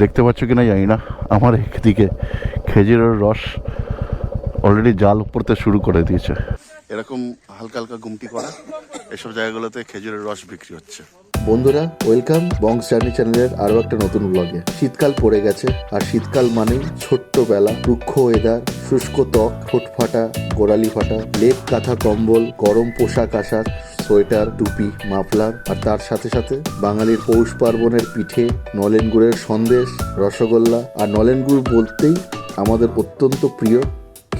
দেখতে পাচ্ছ কিনা জানি না। আমার একদিকে খেজুরের রস অলরেডি জাল পড়তে শুরু করে দিয়েছে। এরকম হালকা হালকা গুমটি করা এসব জায়গাগুলোতে খেজুরের রস বিক্রি হচ্ছে। বন্ধুরা ওয়েলকাম বংস জার্নি চ্যানেলের আরও একটা নতুন ব্লগে শীতকাল পড়ে গেছে আর শীতকাল মানেই ছোট্ট বেলা রুক্ষ ওয়েদার শুষ্ক ত্বক ঠোঁট ফাটা গোড়ালি ফাটা লেপ কাঁথা কম্বল গরম পোশাক আশাক সোয়েটার, টুপি, মাফলার আর তার সাথে সাথে বাঙালির পৌষ পার্বণের পিঠে নলেন গুড়ের সন্দেশ, রসগোল্লা আর নলেন গুড় বলতেই আমাদের অত্যন্ত প্রিয়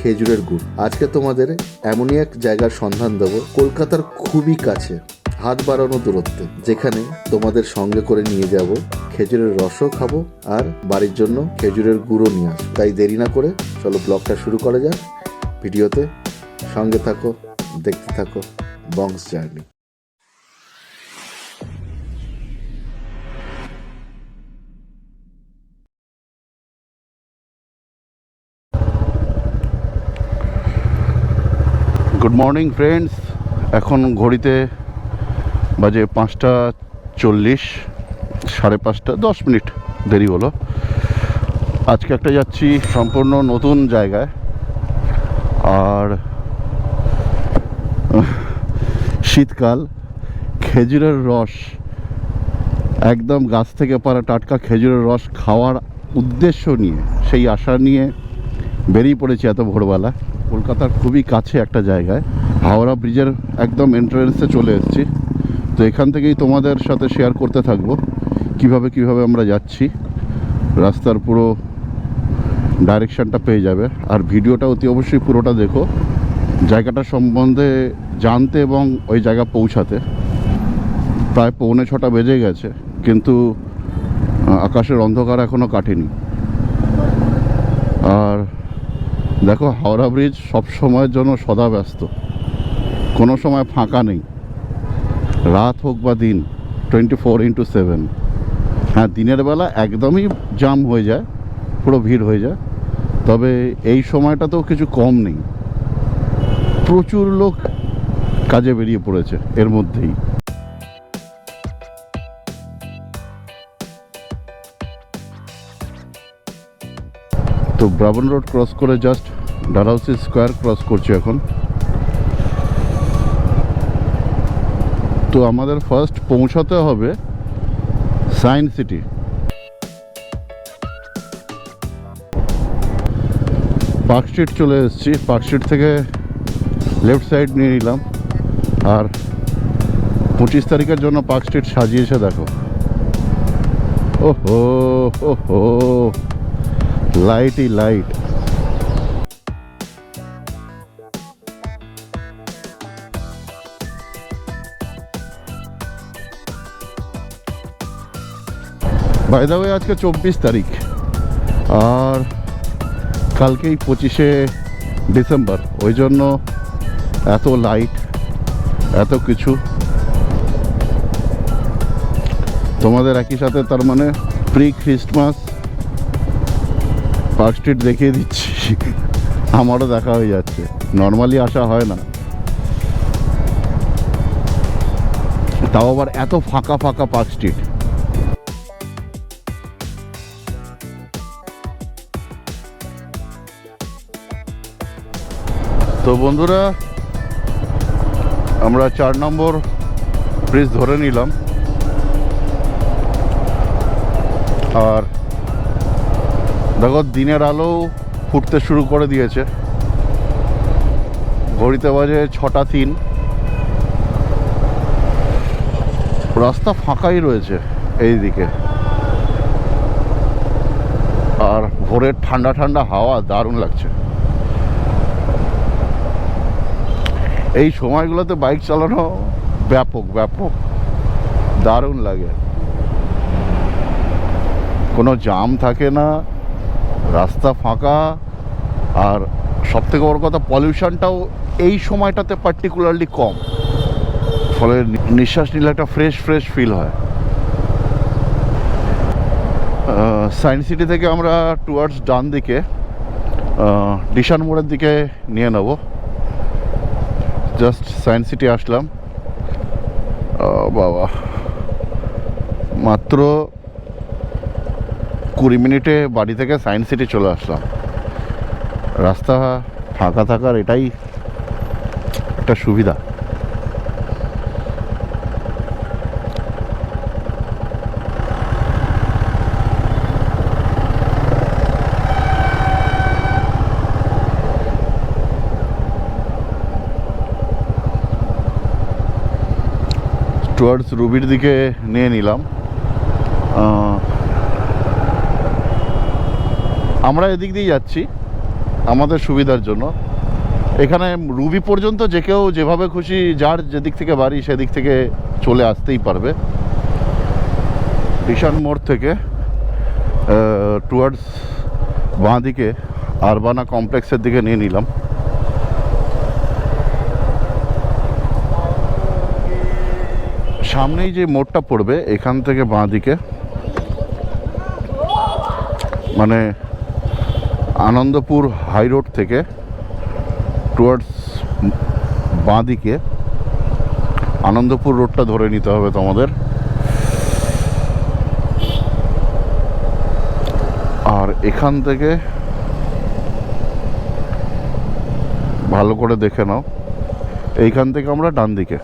খেজুরের গুড়। আজকে তোমাদের এমনই এক জায়গার সন্ধান দেবো, কলকাতার খুবই কাছে, হাত বাড়ানো দূরত্বে, যেখানে তোমাদের সঙ্গে করে নিয়ে যাব, খেজুরের রসও খাব আর বাড়ির জন্য খেজুরের গুঁড়ো নিয়ে আসব। তাই দেরি না করে চলো ব্লগটা শুরু করা যাক, ভিডিওতে সঙ্গে থাকো, দেখতে থাকো। Bongs journey good morning friends এখন ঘড়িতে বাজে পাঁচটা চল্লিশ, সাড়ে পাঁচটা, দশ মিনিট দেরি হলো। আজকে একটা যাচ্ছি সম্পূর্ণ নতুন জায়গায়। আর শীতকাল, খেজুরের রস, একদম গাছ থেকে পারা টাটকা খেজুরের রস খাওয়ার উদ্দেশ্য নিয়ে, সেই আশা নিয়ে বেরিয়ে পড়েছি এত ভোরবেলা। কলকাতার খুবই কাছে একটা জায়গায়। হাওড়া ব্রিজের একদম এন্ট্রান্সে চলে এসেছি। তো এখান থেকেই তোমাদের সাথে শেয়ার করতে থাকব। কীভাবে কীভাবে আমরা যাচ্ছি, রাস্তার পুরো ডাইরেকশানটা পেয়ে যাবে। আর ভিডিওটা অতি অবশ্যই পুরোটা দেখো। জায়গাটা সম্বন্ধে জানতে এবং ওই জায়গা পৌঁছাতে। প্রায় পৌনে ছটা বেজে গেছে, কিন্তু আকাশের অন্ধকার এখনও কাটেনি। আর দেখো, হাওড়া ব্রিজ সব সময়ের জন্য সদা ব্যস্ত। কোনো সময় ফাঁকা নেই। রাত হোক বা দিন টোয়েন্টি ফোর ইন্টু সেভেন হ্যাঁ দিনের বেলা একদমই জাম হয়ে যায়, পুরো ভিড় হয়ে যায়। তবে এই সময়টাতেও কিছু কম নেই। প্রচুর লোক কাজে বেরিয়ে পড়েছে এর মধ্যেই। তো ব্রাবন রোড ক্রস করে জাস্ট ডালহাউসি স্কোয়ার ক্রস করছি এখন। তো আমাদের ফার্স্ট পৌঁছাতে হবে সায়েন্স সিটি। পার্ক স্ট্রিট চলে এসেছি। পার্ক স্ট্রিট থেকে লেফট সাইড নিয়ে নিলাম। আর পঁচিশ তারিখের জন্য পার্ক স্ট্রিট সাজিয়েছে, দেখো। ওহো ওহো লাইটই লাইট। বাই দা ওয়ে আজকে চব্বিশ তারিখ। আর কালকেই পঁচিশে ডিসেম্বর। ওই জন্য এত লাইট এত কিছু। তোমাদের একই সাথে তার মানে প্রি খ্রিস্টমাস পার্ক স্ট্রিট দেখিয়ে দিচ্ছি। আমারও দেখা হয়ে যাচ্ছে। নর্মালি আসা হয় না। তাও আবার এত ফাঁকা ফাঁকা পার্ক স্ট্রিট তো বন্ধুরা আমরা চার নম্বর ব্রিজ ধরে নিলাম। আর দেখো, দিনের আলো ফুটতে শুরু করে দিয়েছে। ঘড়িতে বাজে ছটা তিন। রাস্তা ফাঁকাই রয়েছে এই দিকে আর ভোরের ঠান্ডা ঠান্ডা হাওয়া দারুণ লাগছে। এই সময়গুলোতে বাইক চালানো ব্যাপক ব্যাপক। দারুণ লাগে। কোনো জাম থাকে না, রাস্তা ফাঁকা, আর সব থেকে বড় কথা, পলিউশনটাও এই সময়টাতে পার্টিকুলারলি কম। ফলে নিঃশ্বাস নিলে একটা ফ্রেশ ফ্রেশ ফিল হয়। সায়েন্স সিটি থেকে আমরা টুয়ার্ডস ডান দিকে ডিশান মোড়ের দিকে নিয়ে নেব। জাস্ট সায়েন্স সিটি আসলাম। বাবা। মাত্র কুড়ি মিনিটে বাড়ি থেকে সায়েন্স সিটি চলে আসলাম। রাস্তা ফাঁকা থাকার এটাই একটা সুবিধা। টুয়ার্ডস রুবির দিকে নিয়ে নিলাম। আমরা এদিক দিয়ে যাচ্ছি আমাদের সুবিধার জন্য। এখানে রুবি পর্যন্ত যে কেউ যেভাবে খুশি যার যেদিক থেকে বাড়ি সেদিক থেকে চলে আসতেই পারবে। ঈশান মোড় থেকে টুয়ার্ডস বাঁ দিকে আরবানা কমপ্লেক্সের দিকে নিয়ে নিলাম। সামনেই যে মোড়টা পড়বে, এখান থেকে বাঁ দিকে মানে আনন্দপুর হাই রোড থেকে টুয়ার্ডস বাঁ দিকে, আনন্দপুর রোডটা ধরে নিতে হবে তোমাদের। আর এখান থেকে ভালো করে দেখে নাও। এইখান থেকে আমরা ডান দিকে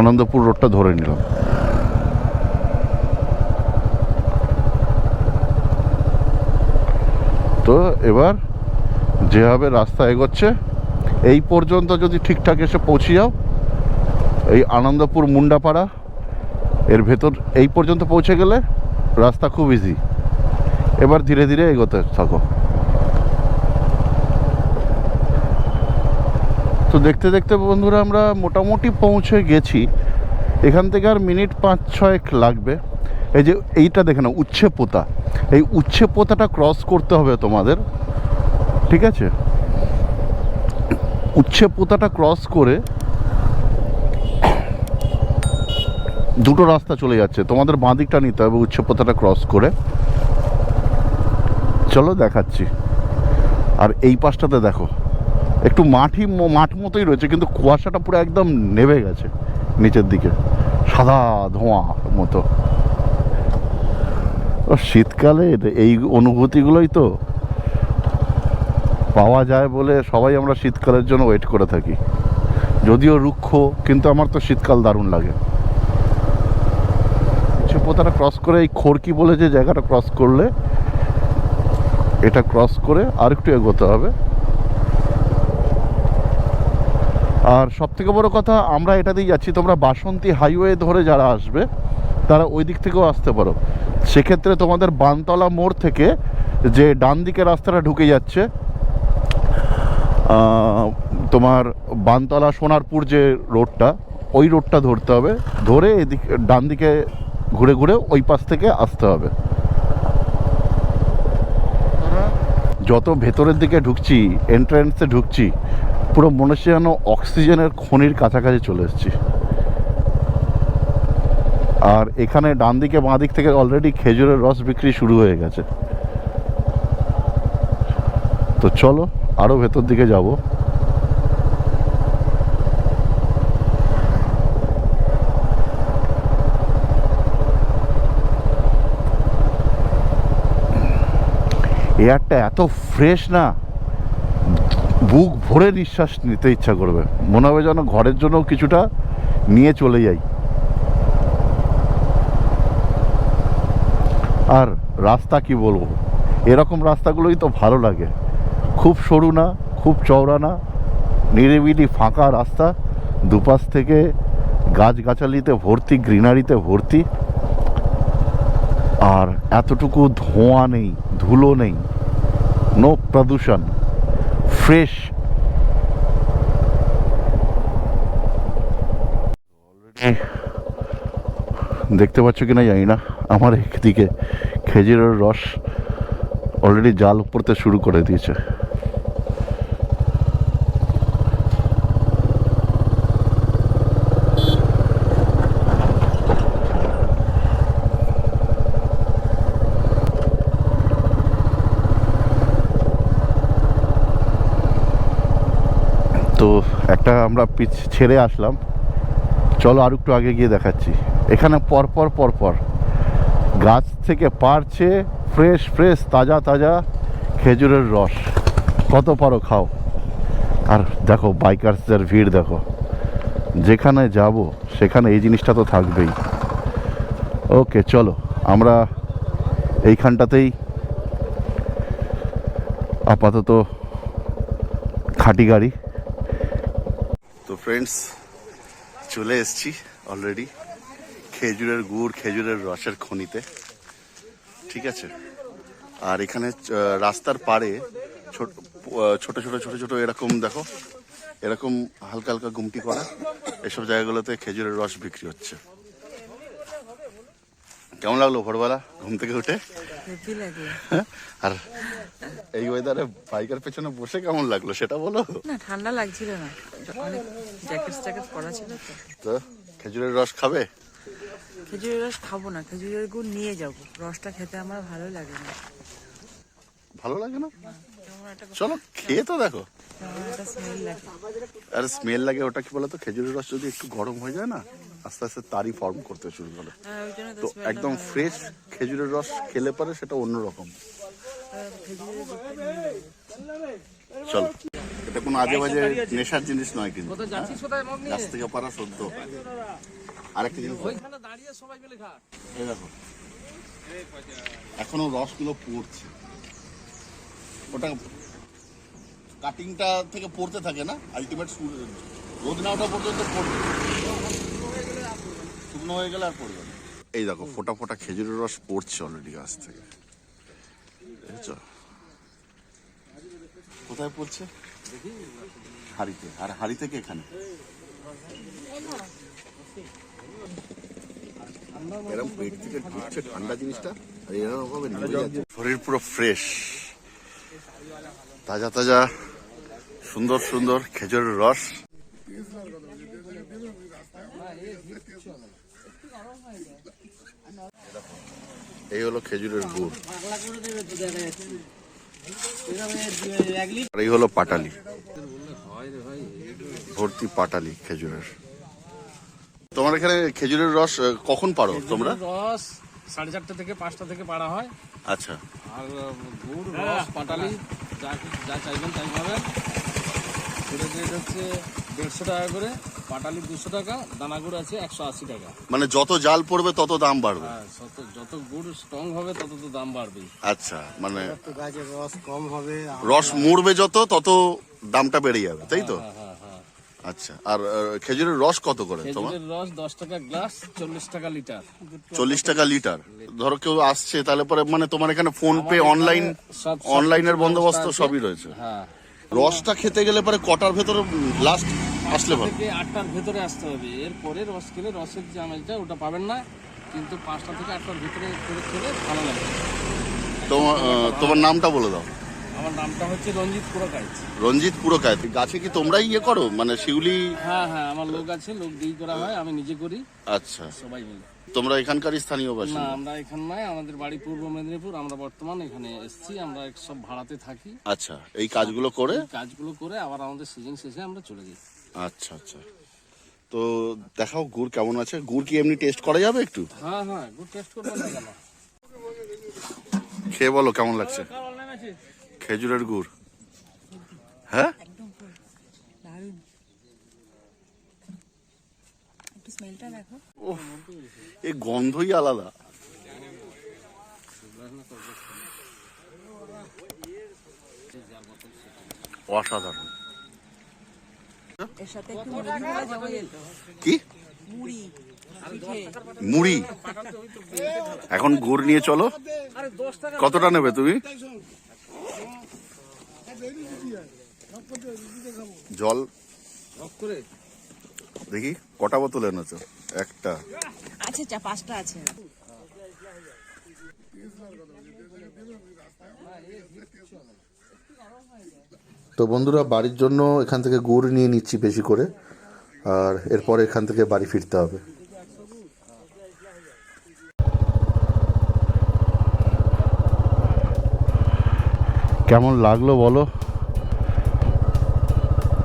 আনন্দপুর রোডটা ধরে নিলাম তো এবার যেভাবে রাস্তা এগোচ্ছে, এই পর্যন্ত যদি ঠিকঠাক এসে পৌঁছে যাও, এই আনন্দপুর মুন্ডাপাড়া, এর ভেতর এই পর্যন্ত পৌঁছে গেলে রাস্তা খুব ইজি এবার ধীরে ধীরে এগোতে থাকো। তো দেখতে দেখতে বন্ধুরা আমরা মোটামুটি পৌঁছে গেছি। এখান থেকে আর মিনিট পাঁচ ছয়েক লাগবে। এই যে এইটা দেখে না উচ্ছে পোতা। এই উচ্ছে পোতাটা ক্রস করতে হবে তোমাদের। ঠিক আছে? উচ্ছে পোতাটা ক্রস করে দুটো রাস্তা চলে যাচ্ছে। তোমাদের বাঁ দিকটা নিতে হবে উচ্ছে পোতাটা ক্রস করে। চলো দেখাচ্ছি। আর এই পাশটাতে দেখো। একটু মাঠই মাঠ মতোই রয়েছে, কিন্তু কুয়াশাটা পুরো একদম নেমে গেছে নিচের দিকে। সাদা ধোঁয়া মতো। শীতকালে এই অনুভূতিগুলোই তো পাওয়া যায় বলে সবাই আমরা শীতকালের জন্য ওয়েট করে থাকি। যদিও রুক্ষ, কিন্তু আমার তো শীতকাল দারুণ লাগে। পোতাটা ক্রস করে, এই খড়কি বলে যে জায়গাটা ক্রস করলে, এটা ক্রস করে আর একটু এগোতে হবে। আর সব থেকে বড় কথা আমরা এটা দিয়ে যাচ্ছি তোমরা বাসন্তী হাইওয়ে ধরে যারা আসবে তারা ওই দিক থেকেও আসতে পারো। সেক্ষেত্রে তোমাদের বানতলা মোড় থেকে যে ডান দিকে রাস্তাটা ঢুকে যাচ্ছে তোমার বানতলা সোনারপুর যে রোডটা ওই রোডটা ধরতে হবে ধরে এদিকে ডান দিকে ঘুরে ঘুরে ওই পাশ থেকে আসতে হবে। যত ভেতরের দিকে ঢুকছি এন্ট্রান্সে ঢুকছি পুরো মনে হচ্ছে যেন অক্সিজেনের খনির কাছাকাছি চলে এসেছি। আর এখানে ডান দিকে বাঁ দিক থেকে অলরেডি খেজুরের রস বিক্রি শুরু হয়ে গেছে। তো চলো আরও ভেতর দিকে যাব। এয়ারটা এত ফ্রেশ না। বুক ভরে নিঃশ্বাস নিতে ইচ্ছা করবে। মনে হবে যেন ঘরের জন্য কিছুটা নিয়ে চলে যাই। আর রাস্তা কি বলব? এরকম রাস্তাগুলোই তো ভালো লাগে। খুব সরু না, খুব চওড়া না, নিরিবিলি ফাঁকা রাস্তা, দুপাশ থেকে গাছগাছালিতে ভর্তি, গ্রিনারিতে ভর্তি। আর এতটুকু ধোঁয়া নেই, ধুলো নেই নো প্রদূষণ ফ্রেশ। দেখতে পাচ্ছ কিনা জানি না। আমার একদিকে খেজুরের রস অলরেডি জাল পড়তে শুরু করে দিয়েছে তো একটা আমরা পিচ ছেড়ে আসলাম। চলো আর একটু আগে গিয়ে দেখাচ্ছি। এখানে পরপর পরপর গাছ থেকে পারছে ফ্রেশ ফ্রেশ তাজা তাজা খেজুরের রস। কত পারো খাও। আর দেখো বাইকার্সদের ভিড় দেখো। যেখানে যাব, সেখানে এই জিনিসটা তো থাকবেই। ওকে চলো, আমরা এইখানটাতেই আপাতত খাঁটি গাড়ি। ফ্রেন্ডস চলে এসছি অলরেডি খেজুরের গুড়, খেজুরের রসের খনিতে, ঠিক আছে? আর এখানে রাস্তার পাড়ে ছোট ছোট ছোট ছোট ছোট এরকম, দেখো, এরকম হালকা হালকা গুমটি করা, এসব জায়গাগুলোতে খেজুরের রস বিক্রি হচ্ছে। কেমন লাগল ভোরবেলা? ঘুম থেকে উঠে? হ্যাঁ? আর এই ওয়েদারে বাইকের পেছনে বসে কেমন লাগল সেটা বলো? না ঠান্ডা লাগছিল না। অনেক জ্যাকেট ট্যাকেট পরা ছিল তো। খেজুরের রস খাবে? খেজুরের রস খাব না খেজুরের গুড় নিয়ে যাব। রসটা খেতে আমার ভালো লাগে না। ভালো লাগে না? চলো খেয়ে তো দেখো। আর স্মেল লাগে ওটা কি বলতো? খেজুরের রস যদি একটু গরম হয়ে যায় না? আস্তে আস্তে তারই ফর্ম করতে শুরু করে। হ্যাঁ তো একদম ফ্রেশ খেজুরের রস খেলে পারে সেটা অন্যরকম। চলো। এটা কোনো আজে বাজে নেশার জিনিস নয় কিন্তু হ্যাঁ? গাছ থেকে পারা সদ্য আরেকটা জিনিস এই দেখো এখনও রসগুলো পড়ছে। ওটা কাটিংটা থেকে পড়তে থাকে না? আলটিমেট রোদ না ওটা পর্যন্ত পড়বে। শুকনো হয়ে গেলে আর পড়বে না। এই দেখো ফোটা ফোটা খেজুরের রস পড়ছে অলরেডি গাছ থেকে। দেখেছ? কোথায় পড়ছে? হাড়িতে। আর হাড়ি থেকে এখানে? এরকম পেট থেকে ঢুকছে ঠান্ডা জিনিসটা আর এরকম ভাবে শরীর পুরো ফ্রেশ তাজা তাজা সুন্দর সুন্দর খেজুরের রস। এই হলো খেজুরের গুড়। এই হলো পাটালি। ভর্তি পাটালি খেজুরের। তোমার এখানে খেজুরের রস কখন পারো তোমরা? রস সাড়ে চারটে থেকে পাঁচটা থেকে পাড়া হয়। আচ্ছা। আর গুড় রস পাটালি যা যা চাইবেন তাই পাবেন। হচ্ছে দেড়শো টাকা করে পাটালি দুশো টাকা দানা গুড় আছে একশো আশি টাকা। মানে যত জাল পড়বে তত দাম বাড়বে। হ্যাঁ যত যত গুড় স্ট্রং হবে তত তো দাম বাড়বেই। আচ্ছা মানে গাছের রস কম হবে রস মুড়বে যত তত দামটা বেড়ে যাবে তাই তো? হ্যাঁ হ্যাঁ হ্যাঁ আচ্ছা আর আহ, খেজুরের রস কত করে তোমার? খেজুরের রস দশ টাকা গ্লাস চল্লিশ টাকা লিটার চল্লিশ টাকা লিটার ধরো কেউ আসছে তাহলে পরে মানে তোমার এখানে ফোন পে অনলাইন সব- সব অনলাইনের কিছু বন্দোবস্ত ব্যবস্থা আছে। সবই রয়েছে। হ্যাঁ। রসটা খেতে গেলে পরে কটার ভেতরে লাস্ট আসলে ভালো। আটটার ভেতরে আসতে হবে। এরপরে রস খেলে রসের যে আমেজটা ওটা পাবেন না কিন্তু পাঁচটা থেকে আটটার ভিতরে করে খেলে ভালো লাগে। তোমার তোমার নামটা বলে দাও। আমার নামটা হচ্ছে রঞ্জিত পুরকাইত। রঞ্জিত পুরকায় গাছে কি তোমরাই ইয়ে করো? মানে শিউলি হ্যাঁ হ্যাঁ আমার লোক আছে লোক দিয়ে করা হয় আমি নিজে করি। আচ্ছা। সবাই মিলে। তোমরা এখানকারই স্থানীয় না আমরা এখান নয় আমাদের বাড়ি পূর্ব মেদিনীপুর। আমরা বর্তমান এখানে এসেছি আমরা সব ভাড়াতে থাকি। আচ্ছা এই কাজগুলো করে? কাজগুলো করে আবার আমাদের সিজন শেষে আমরা চলে যাই। আচ্ছা আচ্ছা। তো দেখাও গুড় কেমন আছে? গুড় কি এমনি টেস্ট করা যাবে একটু? হ্যাঁ হ্যাঁ গুড টেস্ট করব না কেন? খেয়ে বলো কেমন লাগছে? খেজুরের গুড়। হ্যাঁ একদম পুরো দারুণ একটু স্মেলটা দেখো। এই গন্ধই আলাদা। অসাধারণ। কি? মুড়ি এখন গুড় নিয়ে চলো। কতটা নেবে তুমি? জল? করে দেখি কটা বোতল এনেছো? একটা। আছে চা পাঁচটা আছে। তো বন্ধুরা বাড়ির জন্য এখান থেকে গুড় নিয়ে নিচ্ছি বেশি করে আর এরপর এখান থেকে বাড়ি ফিরতে হবে। কেমন লাগল বলো?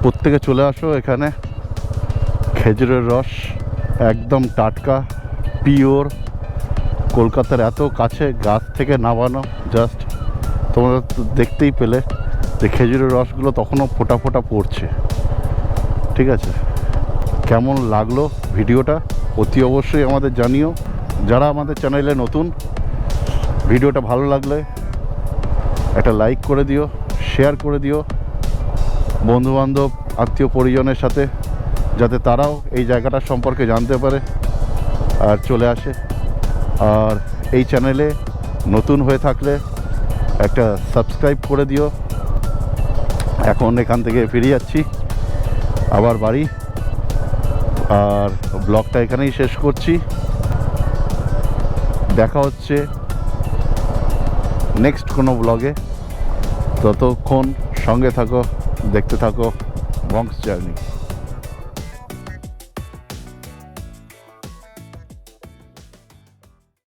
প্রত্যেকে চলে আসো এখানে। খেজুরের রস, একদম টাটকা, পিওর। কলকাতার এত কাছে গাছ থেকে নামানো জাস্ট তোমরা দেখতেই পেলে যে খেজুরের রসগুলো তখনও ফোটা ফোটা পড়ছে। ঠিক আছে? কেমন লাগল ভিডিওটা? অতি অবশ্যই আমাদের জানিও। যারা আমাদের চ্যানেলে নতুন, ভিডিওটা ভালো লাগলে একটা লাইক করে দিও শেয়ার করে দিও। বন্ধুবান্ধব, আত্মীয় পরিজনের সাথে যাতে তারাও এই জায়গাটার সম্পর্কে জানতে পারে আর চলে আসে। আর এই চ্যানেলে নতুন হয়ে থাকলে একটা সাবস্ক্রাইব করে দিও। এখন এখান থেকে ফিরে যাচ্ছি। আবার বাড়ি। আর ব্লগটা এখানেই শেষ করছি। দেখা হচ্ছে নেক্সট কোনো ব্লগে। ততক্ষণ সঙ্গে থাকো, দেখতে থাকো, বংশ জার্নি।